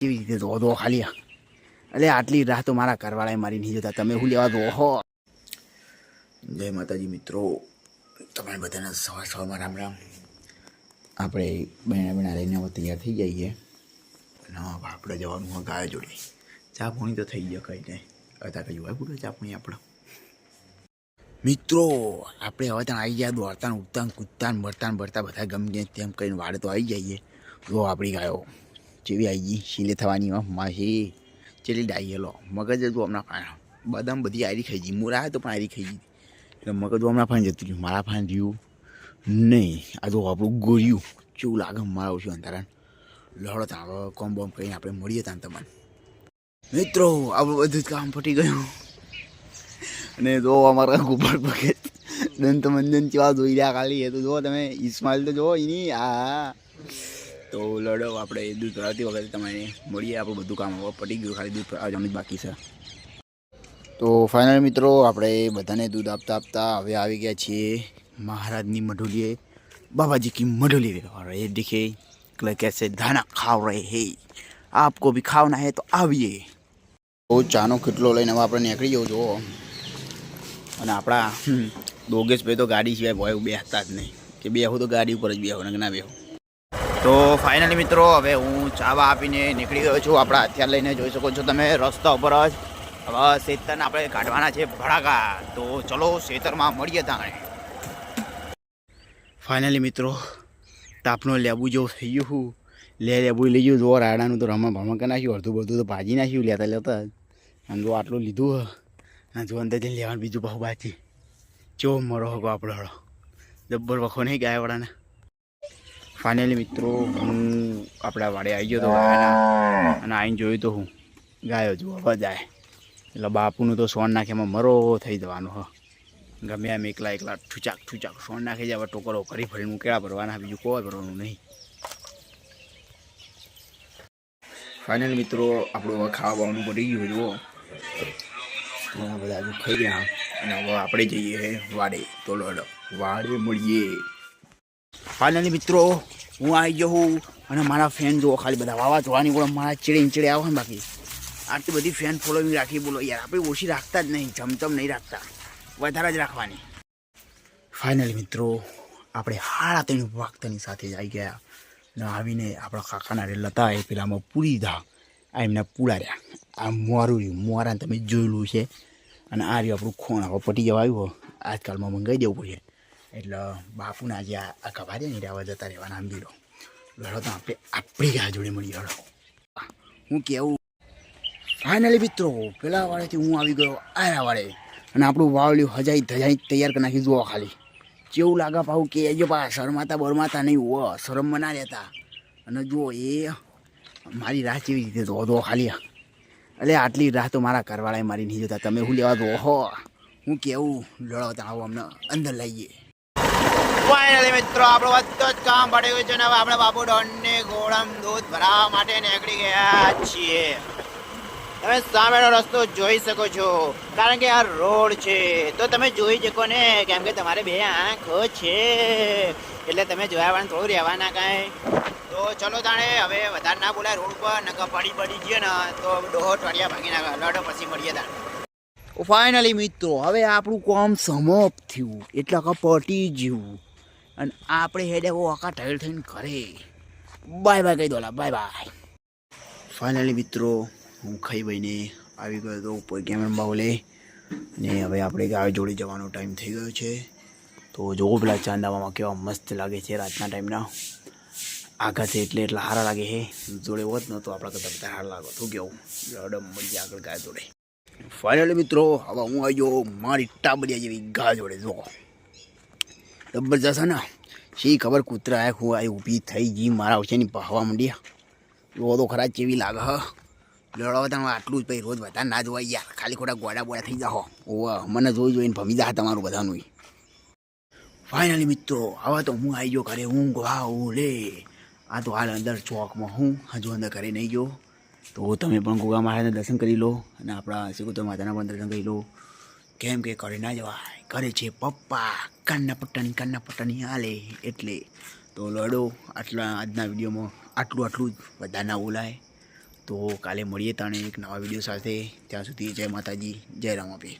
કેવી રીતે દો ખાલી? અલે, આટલી રાહ તો મારા ઘરવાળાએ મારી નહીં જોતા. તમે શું લેવા દો જય માતાજી મિત્રો. તમારે બધાને સવાર સવારમાં રામ રામ. આપણે બહેણા બહેણા લઈને તૈયાર થઈ જઈએ. આપણે જવાનું હોય ગાય જોડે. ચા પાણી તો થઈ ગયો કંઈ નહીં. અત્યારે કઈ હોય પૂરો ચા પાણી આપણો. મિત્રો, આપણે હવે ત્યાં આવી ગયા દોડતા ઉડતા કૂદતા મરતા ભરતા બધા ગમે તેમ કહીને વાડે તો આવી જઈએ. જો આપણી ગાયો. જેવી આવી ગઈ, શીલે થવાની માહી ચેલી ડાયેલો મગજ હતું હમણાં ફાણ બદામ બધી આરી ખાઈ ગઈ. મૂરા આવે તો પણ આરી ખાઈ ગઈ. એટલે મગજ હમણાં ફાણ જતું રહ્યું, મારા ફાણ રહ્યું નહીં. આ તો આપણું ગોર્યું કેવું લાગે મારા ઓછું અંધારા લડો ત્યાં કોમ બોમ કરીને આપણે મળીએ ત્યાં તમને. મિત્રો આપણું બધું જ કામ પટી ગયું. અને જો અમારા ગોપાલ પગે દંત મંજન કેવા જોઈ રહ્યા ખાલી એ તો જો તમે ઇસ્માઇલ તો જો એની આ. હેડો આપણે દૂધ ભરાવતી વખતે તમે મળીએ, આપણું બધું કામ પટી ગયું, ખાલી દૂધ ભરાવવાનું જ બાકી છે. તો ફાઇનલ મિત્રો, આપણે બધાને દૂધ આપતા આપતા હવે આવી ગયા છીએ મહારાજની મઢોલીએ. બાબાજી કી મઢોલી વ્યવહાર એ દેખે એટલે કહેશે ધાના ખાવ રહે હે. આપકો બી ખાવના હે તો આવીએ. તો ચાનો કેટલો લઈને હવે આપણે નીકળી જવું જુઓ. અને આપણા દોગેશ ભાઈ તો ગાડી સિવાય ભાઈ બે હતા જ નહીં. કે બેહું તો ગાડી ઉપર જ બેહું ને ના બેહું. તો ફાઇનલી મિત્રો, હવે હું ચાવા આપીને નીકળી ગયો છું. આપણા હથિયાર લઈને જોઈ શકો છો તમે, રસ્તા ઉપર જ. હવે શેતરને આપણે કાઢવાના છે ભડાકા. તો ચલો શેતરમાં મળીએ તાણે. ફાઇનલી મિત્રો, તાપનો લેબુ જેવું થઈ ગયું હું લે, લેબુ લઈ ગયું જો રાડાનું તો રમણ ભમણ કરી નાખ્યું. અડધું બધું તો ભાજી નાખ્યું લેતા લેતા અને જો આટલું લીધું અને જો અંદર જઈને લેવાનું બીજું બહુ બાકી. ચો મરો હકો આપણો જબ્બર વખો નહીં ગાયવાળાને. ફાઇનલી મિત્રો, હું આપણા વાડે આવી ગયો તો અને આવીને જોયું તો હું. ગાયો જોવા જાય. એટલે બાપુનું તો સોન નાખે, એમાં મરો થઈ જવાનો, હ. ગમે એમ એકલા એકલા ઠૂચાક ઠૂચાક સોન નાખી જાય ટોકરો ફરી ફરીને હું કેળા ભરવાના, બીજું કોઈ ભરવાનું નહીં. ફાઇનલ મિત્રો, આપણું હવે ખાવા બાવાનું પડી ગયું, જુઓ. ઘણા બધા હજુ ખાઈ ગયા. અને હવે આપણે જઈએ વાડે. તો વાડે મળીએ. ફાઇનલી મિત્રો હું આવી ગયો હું અને મારા ફેન જુઓ, ખાલી બધા વાવા જોવાની બોલો, મારા ચીડે ચીડે આવે ને બાકી. આટલી બધી ફેન ફોલોઈંગ રાખી બોલો યાર, આપણે ઓછી રાખતા જ નહીં, જમતમ નહીં રાખતા. વધારે જ રાખવાની. ફાઇનલી મિત્રો, આપણે હાડા તેની વાગતાની સાથે જ આવી ગયા. અને આવીને આપણા કાકાના રે લતા એ પેલામાં પૂરી ધા આ એમને પૂળાર્યા આ મોરું રહ્યું. મોરાને તમે જોયેલું છે. અને આ રહ્યું આપણું ખોણ. હવે પટી જવા આવ્યું. આજકાલમાં મંગાઈ દેવું પડશે એટલે બાપુના જે આ કભા ને રહેવા જતા રહેવાના આમ બીરો. લડો તો આપણે આપણી ગા જોડે મળી લડો. હું કેવું? ફાઇનલી મિત્રો, પેલા વાળેથી હું આવી ગયો, આયા વાળે. અને આપણું વાવલ્યું હજાઈ ધજાઈ તૈયાર કરી નાખી જુઓ ખાલી. જેવું લાગા પાવું કે જો પા શરમાતા બરમાતા નહીં હો શરમમાં ના રહેતા. અને જુઓ એ મારી રાહ કેવી રીતે દો દો ખાલી. એટલે આટલી રાહ તો મારા ઘરવાળાએ મારી નહીં જોતા. તમે હું લેવા દો હો? હું કેવું? લડો આવો અમને, અંદર લઈએ ફાઇનલી મિત્રો, આપણો બધો જ કામ પડી ગયું છે ને હવે આપણે બાપુ ડોનને ગોળમ દૂધ ભરાવા માટે નીકળી ગયા છીએ. તમે સામેનો રસ્તો જોઈ શકો છો, કારણ કે આ રોડ છે. તો તમે જોઈ શકો ને, કેમ કે તમારે બે આંખો છે. એટલે તમે જોયા વાળા થોડું રહેવાના કાંઈ. તો ચલો તાણે, હવે વધારે ના બોલાય રોડ પર, નકર પડી પડી ગયો ને, તો ડોહો ટળિયા ભાગી નાખે લડો પછી મળીએ તાણે. ફાઇનલી મિત્રો, હવે આપણું કામ સમાપ્ત થયું. એટલે કે પટી ગયું. અને આપણે હેડે આખા ટાઈલ થઈને ઘરે. બાય બાય કહી દોલા બાય બાય ફાઇનલી મિત્રો, હું ખાઈ ભાઈને આવી ગયો હતો ઉપર કેમેરા બાઉલે. ને હવે આપણે ગાય જોડે જવાનો ટાઈમ થઈ ગયો છે. તો જોવો પેલા ચાંદામાં કેવા મસ્ત લાગે છે રાતના ટાઈમના આગા છે એટલે એટલા સારા લાગે છે. જોડે હોત ન તો આપણા કરતાં બધા સારા લાગો શું કેવું? રડમ મળી આગળ ગાય જોડે. ફાઇનલી મિત્રો, હવે હું આવી ગયો મારી ટાબડિયા જેવી ગા જોડે, જો. જબરજસ્ત ને. શી ખબર કૂતરા આયા હું આવી ઊભી થઈ ગઈ, મારા ઓછાની ભાવા માંડ્યા જો તો ખરા જેવી લાગે હ. લડવા તમે આટલું જ પછી રોજ બધા ના જોવાઈ યાર. ખાલી ખોટા ગોડા બોડા થઈ જાઓ ઓવા, મને જોઈ જોઈને ભમી જા તમારું બધાનું ફાઇનલી મિત્રો, હવે તો હું આવી ગયો ઘરે. હું ગવાઉ લે. આ તો હાલ અંદર ચોકમાં હું. હજુ અંદર ઘરે નહીં ગયો. તો તમે પણ ગોગા મહારાજના દર્શન કરી લો. અને આપણા શ્રીકુતર માતાના પણ દર્શન કરી લો. કેમ કે ઘરે ના જવાય. ઘરે છે પપ્પા. કાનના પટ્ટાની કાનના પટ્ટાની હાલે. એટલે તો લડો. આટલા આજના વિડીયોમાં આટલું આટલું જ. બધા ના બોલાય તો કાલે મળીએ તાણે એક નવા વીડિયો સાથે. ત્યાં સુધી જય માતાજી, જય રામાપીર